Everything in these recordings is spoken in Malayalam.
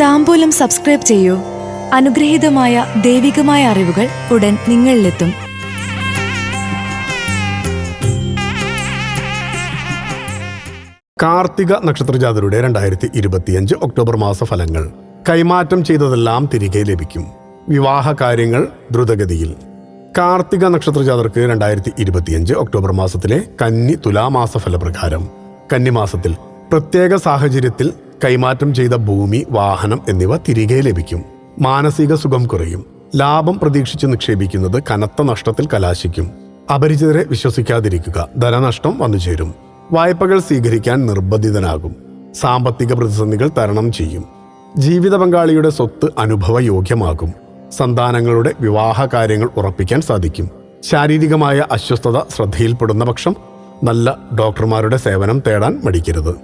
താമ്പൂലം സബ്സ്ക്രൈബ് ചെയ്യൂ. അനുഗ്രഹീതമായ ദൈവികമായ അറിവുകൾ ഉടൻ നിങ്ങളിലെത്തും. കാർത്തിക നക്ഷത്രജാതരുടെ രണ്ടായിരത്തി ഇരുപത്തിയഞ്ച് ഒക്ടോബർ മാസ ഫലങ്ങൾ കൈമാറ്റം ചെയ്തതെല്ലാം തിരികെ ലഭിക്കും. വിവാഹ കാര്യങ്ങൾ ദ്രുതഗതിയിൽ. കാർത്തിക നക്ഷത്രജാതർക്ക് രണ്ടായിരത്തി ഇരുപത്തിയഞ്ച് ഒക്ടോബർ മാസത്തിലെ കന്നി തുലാമാസ ഫലപ്രകാരം കന്നിമാസത്തിൽ പ്രത്യേക സാഹചര്യത്തിൽ കൈമാറ്റം ചെയ്ത ഭൂമി വാഹനം എന്നിവ തിരികെ ലഭിക്കും. മാനസിക സുഖം കുറയും. ലാഭം പ്രതീക്ഷിച്ച് നിക്ഷേപിക്കുന്നത് കനത്ത നഷ്ടത്തിൽ കലാശിക്കും. അപരിചിതരെ വിശ്വസിക്കാതിരിക്കുക ധനനഷ്ടം വന്നുചേരും വായ്പകൾ സ്വീകരിക്കാൻ നിർബന്ധിതനാകും. സാമ്പത്തിക പ്രതിസന്ധികൾ തരണം ചെയ്യും. ജീവിത പങ്കാളിയുടെ സ്വത്ത് അനുഭവയോഗ്യമാകും. സന്താനങ്ങളുടെ വിവാഹ കാര്യങ്ങൾ ഉറപ്പിക്കാൻ സാധിക്കും. ശാരീരികമായ അസ്വസ്ഥത ശ്രദ്ധയിൽപ്പെടുന്ന പക്ഷം നല്ല ഡോക്ടർമാരുടെ സേവനം തേടാൻ മടിക്കരുത്.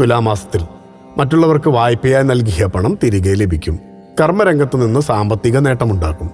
തുലാമാസത്തിൽ മറ്റുള്ളവർക്ക് വായ്പയായി നൽകിയ പണം തിരികെ ലഭിക്കും. കർമ്മരംഗത്തു നിന്ന് സാമ്പത്തിക നേട്ടമുണ്ടാക്കും.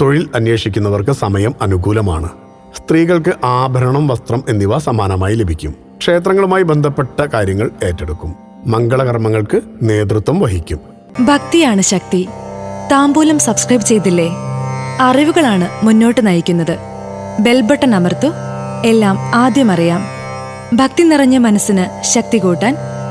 തൊഴിൽ അന്വേഷിക്കുന്നവർക്ക് സമയം അനുകൂലമാണ്. സ്ത്രീകൾക്ക് ആഭരണം വസ്ത്രം എന്നിവ സമാനമായി ലഭിക്കും. ക്ഷേത്രങ്ങളുമായി ബന്ധപ്പെട്ട കാര്യങ്ങൾ ഏറ്റെടുക്കും. മംഗളകർമ്മങ്ങൾക്ക് നേതൃത്വം വഹിക്കും. ഭക്തിയാണ് ശക്തി. താമ്പൂലം സബ്സ്ക്രൈബ് ചെയ്തില്ലേ? അറിവുകളാണ് മുന്നോട്ട് നയിക്കുന്നത്. ബെൽബട്ടൺ അമർത്തു. എല്ലാം ആദ്യം അറിയാം. ഭക്തി നിറഞ്ഞ മനസ്സിന് ശക്തി കൂട്ടാൻ